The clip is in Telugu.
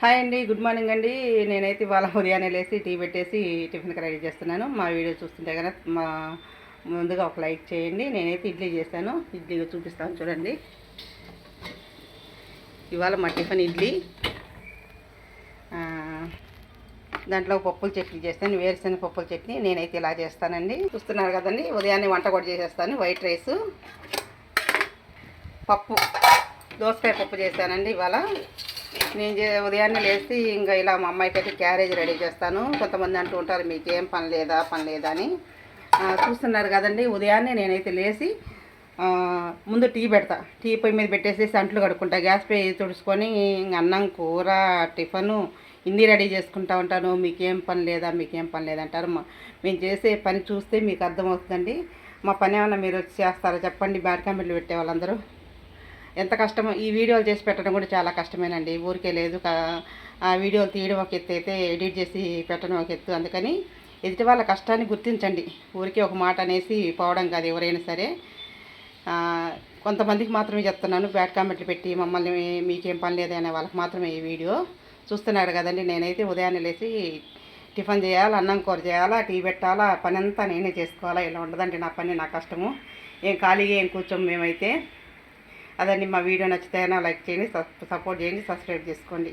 హాయ్ అండి గుడ్ మార్నింగ్ అండి. నేనైతే ఇవాళ ఉదయాన్నే లేసి టీ పెట్టేసి టిఫిన్కి రెడీ చేస్తున్నాను. మా వీడియో చూస్తుంటే కనుక మా ముందుగా ఒక లైక్ చేయండి. నేనైతే ఇడ్లీ చేశాను. ఇడ్లీ చూపిస్తాను చూడండి. ఇవాళ మా టిఫిన్ ఇడ్లీ. దాంట్లో పప్పుల చట్నీ చేస్తాను. వేరుశనగ పప్పుల చట్నీ నేనైతే ఇలా చేస్తానండి. చూస్తున్నారు కదండి ఉదయాన్నే వంట కూడా చేసేస్తాను. వైట్ రైస్ పప్పు దోసకాయ పప్పు చేశానండి ఇవాళ. నేను చే ఉదయాన్నే లేస్తే ఇంకా ఇలా మా అమ్మాయికి అయితే క్యారేజ్ రెడీ చేస్తాను. కొంతమంది అంటూ ఉంటారు మీకేం పని లేదా పని లేదా అని. చూస్తున్నారు కదండి ఉదయాన్నే నేనైతే లేచి ముందు టీ పెడతా. టీ పొయ్యి మీద పెట్టేసి అంట్లు కడుక్కుంటా. గ్యాస్ పొయ్యి తుడుచుకొని అన్నం కూర టిఫను ఇన్ని రెడీ చేసుకుంటా ఉంటాను. మీకేం పని లేదా మీకేం పని లేదంటారు మా- మేము చేసే పని చూస్తే మీకు అర్థమవుతుందండి. మా పని ఏమన్నా మీరు వచ్చి చేస్తారా? చెప్పండి. బ్యాడ్ కామెంట్లు పెట్టే వాళ్ళందరూ. ఎంత కష్టమో ఈ వీడియోలు చేసి పెట్టడం కూడా చాలా కష్టమేనండి. ఊరికే లేదు ఆ వీడియోలు తీయడం ఒక ఎత్తు అయితే ఎడిట్ చేసి పెట్టడం ఒక ఎత్తు. అందుకని ఎదుటి వాళ్ళ కష్టాన్ని గుర్తించండి. ఊరికే ఒక మాట అనేసి పోవడం కాదు ఎవరైనా సరే. కొంతమందికి మాత్రమే చెప్తున్నాను బ్యాడ్ కామెంట్లు పెట్టి మమ్మల్ని మీకేం పని లేదు అనే వాళ్ళకి మాత్రమే ఈ వీడియో చూస్తున్నారు కదండి. నేనైతే ఉదయాన్నే లేచి టిఫిన్ చేయాలి అన్నం కూర చేయాలా టీ పెట్టాలా పని అంతా నేనే చేసుకోవాలా ఇలా ఉండదండి నా పని నా కష్టము. ఏం ఖాళీగా ఏం కూర్చోము మేమైతే. అదండి మా వీడియో నచ్చితే లైక్ చేయండి సపోర్ట్ చేయండి సబ్స్క్రైబ్ చేసుకోండి.